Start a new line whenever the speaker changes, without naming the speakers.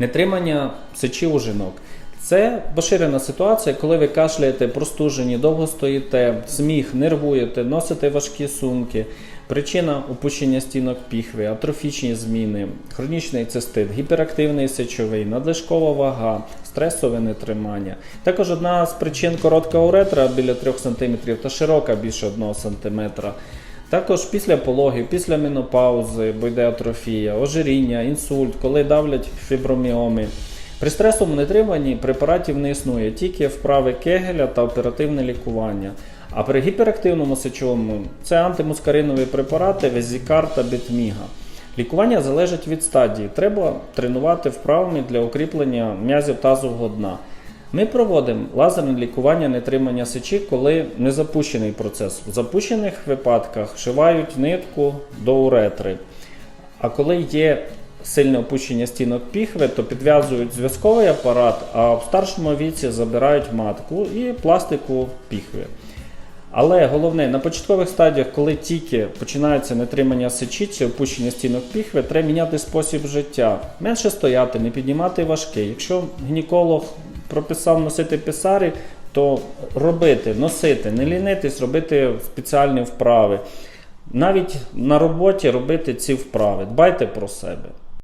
Нетримання сечі у жінок. Це поширена ситуація, коли ви кашляєте, простужені, довго стоїте, сміх, нервуєте, носите важкі сумки. Причина опущення стінок піхви, атрофічні зміни, хронічний цистит, гіперактивний сечовий, надлишкова вага, стресове нетримання. Також одна з причин коротка уретра біля 3 см та широка більше 1 см. Також після пологів, після менопаузи, бо йде атрофія, ожиріння, інсульт, коли давлять фіброміоми. При стресовому нетриманні препаратів не існує, тільки вправи Кегеля та оперативне лікування. А при гіперактивному сечовому це антимускаринові препарати, везікар та бетміга. Лікування залежить від стадії. Треба тренувати вправами для укріплення м'язів тазового дна. Ми проводимо лазерне лікування нетримання сечі, коли не запущений процес. В запущених випадках вшивають нитку до уретри. А коли є сильне опущення стінок піхви, то підв'язують зв'язковий апарат, а в старшому віці забирають матку і пластику піхви. Але головне, на початкових стадіях, коли тільки починається нетримання сечі чи опущення стінок піхви, треба міняти спосіб життя. Менше стояти, не піднімати важке. Якщо гінеколог прописав носити писарі, то робити, носити, не лінитись, робити спеціальні вправи. Навіть на роботі робити ці вправи. Дбайте про себе.